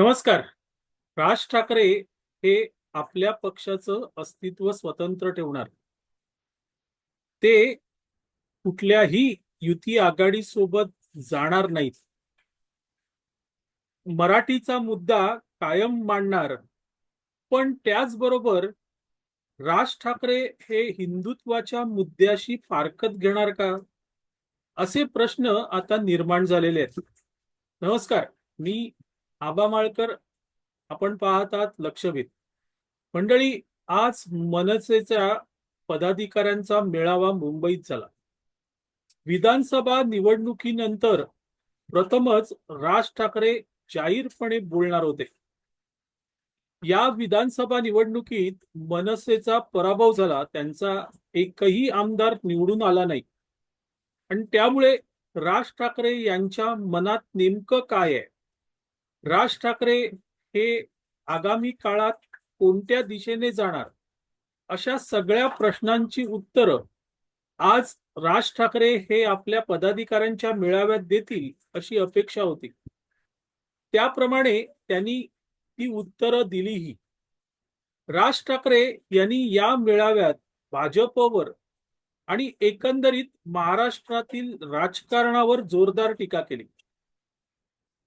नमस्कार. राज ठाकरे हे आपल्या पक्षाचं अस्तित्व स्वतंत्र ठेवणार. ते कुठल्याही युती आघाडी सोबत जाणार नाहीत. मराठीचा मुद्दा कायम मांडणार. पण त्याचबरोबर राज ठाकरे हे हिंदुत्वाच्या मुद्द्याशी फारकत घेणार का? असे प्रश्न आता निर्माण झालेले आहेत. नमस्कार. मी आबा माळकर आपण पाहतात आहात लक्षवेध. मंडळी आज मनसेच्या पदाधिकाऱ्यांचा मेळावा मुंबईत झाला. विधानसभा निवडणुकीनंतर प्रथमच राज ठाकरे जाहीरपणे बोलणार होते. या विधानसभा निवडणुकीत मनसेचा पराभव झाला त्यांचा एकही आमदार निवडून आला नाही. आणि त्यामुळे राज ठाकरे यांच्या मनात नेमकं काय आहे? राज ठाकरे हे आगामी काळात कोणत्या दिशेने जाणार? अशा सगळ्या प्रश्नांची उत्तरं आज राज ठाकरे हे आपल्या पदाधिकाऱ्यांच्या मेळाव्यात देतील अशी अपेक्षा होती. त्याप्रमाणे त्यांनी ती उत्तरं दिलीही. राज ठाकरे यांनी या मेळाव्यात भाजपवर आणि एकंदरीत महाराष्ट्रातील राजकारणावर जोरदार टीका केली.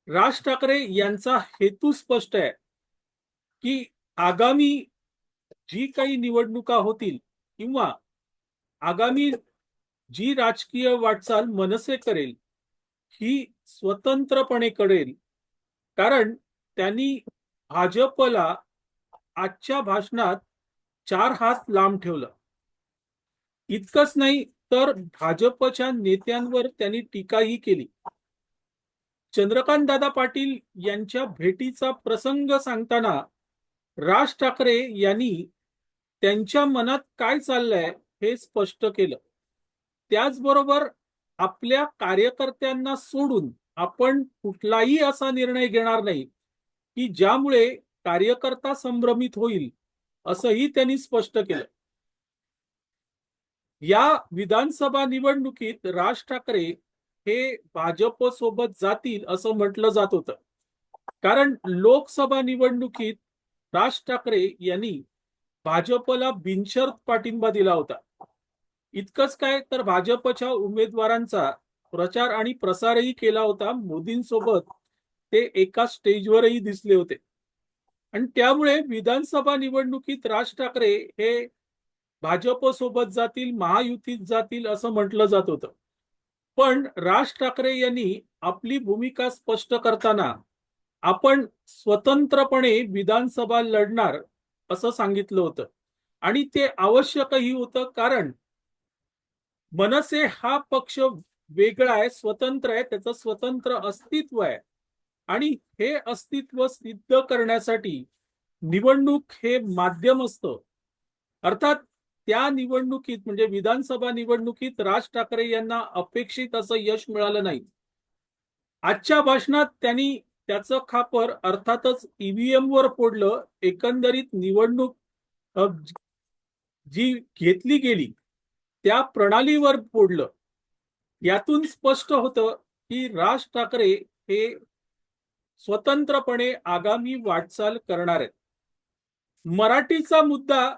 राज ठाकरे यांचा हेतू स्पष्ट आहे की आगामी जी काही निवडणुका होतील किंवा आगामी जी राजकीय वाटचाल मनसे करेल ही स्वतंत्रपणे करेल. कारण त्यांनी भाजपला आजच्या भाषणात चार हात लांब ठेवलं. इतकंच नाही तर भाजपच्या नेत्यांवर त्यांनी टीकाही केली. चंद्रकांत दादा पाटील यांच्या भेटीचा प्रसंग सांगताना राज ठाकरे यांनी त्यांच्या मनात काय चाललंय हे स्पष्ट केलं. त्याचबरोबर आपल्या कार्यकर्त्यांना सोडून आपण कुठलाही असा निर्णय घेणार नाही की ज्यामुळे कार्यकर्ता संभ्रमित होईल असंही त्यांनी स्पष्ट केलं. या विधानसभा निवडणुकीत राज ठाकरे हे भाजप सोबत जातील असं म्हटलं जात होतं. कारण लोकसभा निवडणुकीत राज ठाकरे यांनी भाजपला बिनशर्त पाठिंबा दिला होता. इतकंच काय तर भाजपच्या उमेदवारांचा प्रचार आणि प्रसारही केला होता. मोदींसोबत ते एका स्टेजवरही दिसले होते. आणि त्यामुळे विधानसभा निवडणुकीत राज ठाकरे हे भाजप सोबत जातील महायुतीत जातील असं म्हटलं जात होतं. पण राज ठाकरे यांनी आपली भूमिका स्पष्ट करताना आपण स्वतंत्रपणे विधानसभा लढणार असं सांगितलं होतं. आणि ते आवश्यकही होतं कारण मनसे हा पक्ष वेगळा आहे स्वतंत्र आहे त्याचं स्वतंत्र अस्तित्व आहे. आणि हे अस्तित्व सिद्ध करण्यासाठी निवडणूक हे माध्यम असतं. अर्थात त्या निवडणुकीत म्हणजे विधानसभा निवडणुकीत राज ठाकरे यांना अपेक्षित असं यश मिळालं नाही. आजच्या भाषणात त्यांनी त्याचं खापर अर्थातच ईव्हीएम वर फोडलं. एकंदरीत निवडणूक जी घेतली गेली त्या प्रणालीवर फोडलं. यातून स्पष्ट होतं की राज ठाकरे हे स्वतंत्रपणे आगामी वाटचाल करणार आहेत. मराठीचा मुद्दा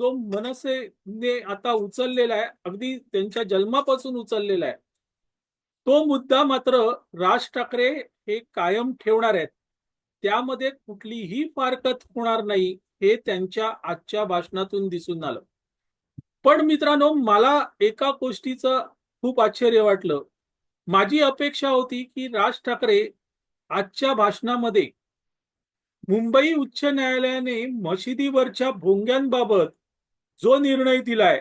जो मनसेने आता उचललेला आहे अगदी त्यांच्या जन्मापासून उचललेला आहे. तो मुद्दा मात्र राज ठाकरे हे कायम ठेवणार आहेत. त्यामध्ये कुठलीही फारकत होणार नाही हे त्यांच्या आजच्या भाषणातून दिसून आलं. पण मित्रांनो मला एका गोष्टीचं खूप आश्चर्य वाटलं. माझी अपेक्षा होती की राज ठाकरे आजच्या भाषणामध्ये मुंबई उच्च न्यायालयाने मशिदीवरच्या भोंग्यांबाबत जो निर्णय दिलाय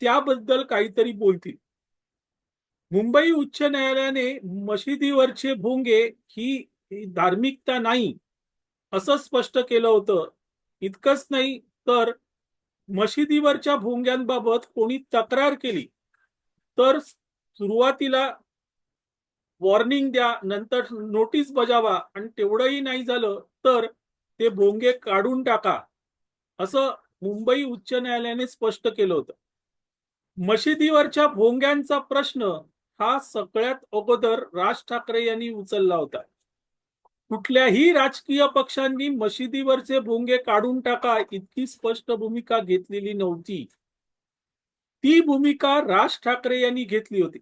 त्याबद्दल काहीतरी बोलतील. मुंबई उच्च न्यायालयाने मशिदीवरचे भोंगे ही धार्मिकता नाही असं स्पष्ट केलं होतं. इतकंच नाही तर मशिदीवरच्या भोंग्यांबाबत कोणी तक्रार केली. तर सुरुवातीला वॉर्निंग द्या नंतर नोटीस बजावा आणि तेवढंही नाही झालं तर ते भोंगे काढून टाका असं मुंबई उच्च न्यायालयाने स्पष्ट केलं होतं. मशिदीवरच्या भोंग्यांचा प्रश्न हा सगळ्यात अगोदर राज ठाकरे यांनी उचलला होता. कुठल्याही राजकीय पक्षांनी मशिदीवरचे भोंगे काढून टाका इतकी स्पष्ट भूमिका घेतलेली नव्हती. ती भूमिका राज ठाकरे यांनी घेतली होती.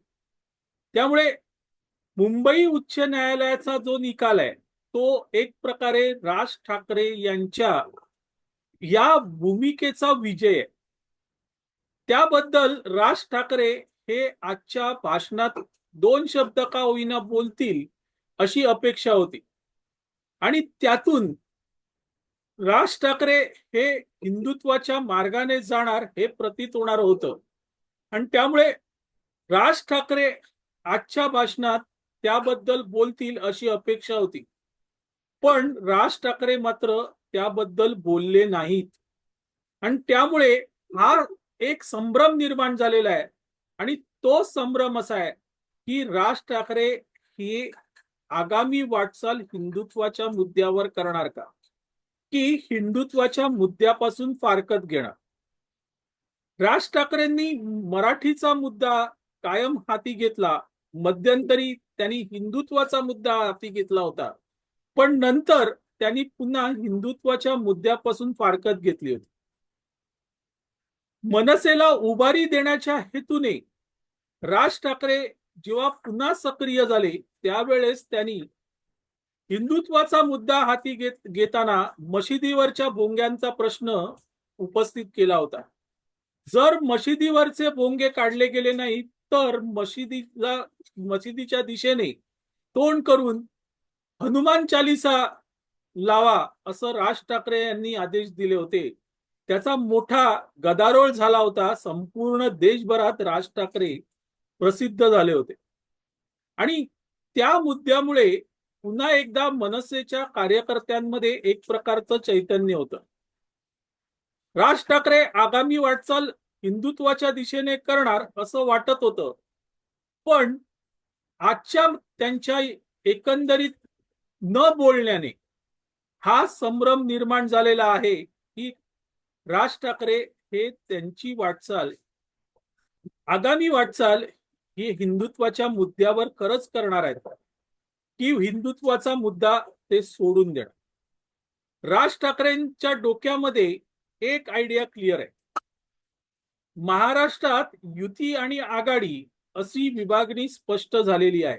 त्यामुळे मुंबई उच्च न्यायालयाचा जो निकाल आहे तो एक प्रकारे राज ठाकरे यांच्या या भूमिकेचा विजय आहे. त्याबद्दल राज ठाकरे हे आजच्या भाषणात दोन शब्द का होईना बोलतील अशी अपेक्षा होती. आणि त्यातून राज ठाकरे हे हिंदुत्वाच्या मार्गाने जाणार हे प्रतीत होणार होतं. आणि त्यामुळे राज ठाकरे आजच्या भाषणात त्याबद्दल बोलतील अशी अपेक्षा होती. पण राज ठाकरे मात्र त्याबद्दल बोलले नाहीत. आणि त्यामुळे हा एक संभ्रम निर्माण झालेला आहे. आणि तो संभ्रम असा आहे की राज ठाकरे ही आगामी वाटचाल हिंदुत्वाच्या मुद्द्यावर करणार का? की हिंदुत्वाच्या मुद्द्यापासून फारकत घेणार? राज ठाकरेंनी मराठीचा मुद्दा कायम हाती घेतला. मध्यंतरी त्यांनी हिंदुत्वाचा मुद्दा हाती घेतला होता. पण नंतर त्यांनी पुन्हा हिंदुत्वाच्या मुद्द्यापासून फारकत घेतली होती. मनसेला उभारी देण्याच्या हेतूने राज ठाकरे जेव्हा पुन्हा सक्रिय झाले त्यावेळेस त्यांनी हिंदुत्वाचा मुद्दा हाती घेत घेताना मशिदीवरच्या भोंग्यांचा प्रश्न उपस्थित केला होता. जर मशिदीवरचे भोंगे काढले गेले नाही तर मशिदीला मशिदीच्या दिशेने तोंड करून हनुमान चालिसा लावा असं राज ठाकरे यांनी आदेश दिले होते. त्याचा मोठा गदारोळ झाला होता. संपूर्ण देशभरात राज ठाकरे प्रसिद्ध झाले होते. आणि त्या मुद्द्यामुळे पुन्हा एकदा मनसेच्या कार्यकर्त्यांमध्ये एक प्रकारचं चैतन्य होतं. राज ठाकरे आगामी वाटचाल हिंदुत्वाच्या दिशेने करणार असं वाटत होतं. पण आजच्या त्यांच्या एकंदरीत न बोलण्याने हा संभ्रम निर्माण झालेला आहे की राज ठाकरे हे त्यांची वाटचाल आगामी वाटचाल ही हिंदुत्वाच्या मुद्द्यावर खरंच करणार आहेत की हिंदुत्वाचा मुद्दा ते सोडून देणार? राज ठाकरेंच्या डोक्यामध्ये एक आयडिया क्लिअर आहे. महाराष्ट्रात युती आणि आघाडी अशी विभागणी स्पष्ट झालेली आहे.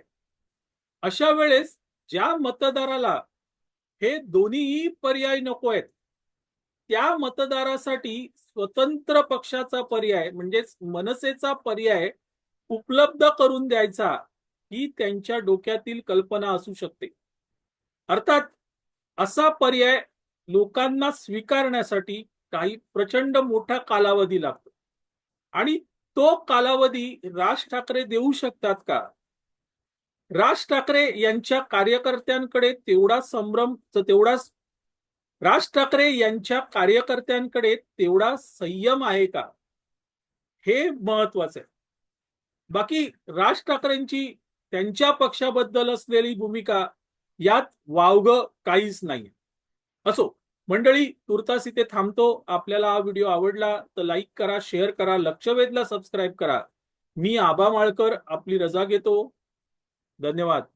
अशा वेळेस ज्या मतदाराला हे दोन्हीही पर्याय नको आहेत त्या मतदारासाठी स्वतंत्र पक्षाचा पर्याय म्हणजेच मनसेचा पर्याय उपलब्ध करून द्यायचा ही त्यांच्या डोक्यातील कल्पना असू शकते. अर्थात असा पर्याय लोकांना स्वीकारण्यासाठी काही प्रचंड मोठा कालावधी लागतो. आणि तो कालावधी राज ठाकरे देऊ शकतात का? राज ठाकरे यांच्या कार्यकर्त्यांकडे तेवढा संभ्रम तेवढाच राज ठाकरे यांच्या कार्यकर्त्यांकडे तेवढा संयम आहे का? हे महत्वाचं आहे. बाकी राज ठाकरेंची त्यांच्या पक्षाबद्दल असलेली भूमिका यात वावग काहीच नाही असो मंडळी तुर्तास इथे थांबतो. आपल्याला हा व्हिडिओ आवडला तर लाईक करा शेअर करा लक्षवेधला सबस्क्राईब करा. मी आबा माळकर आपली रजा घेतो. धन्यवाद.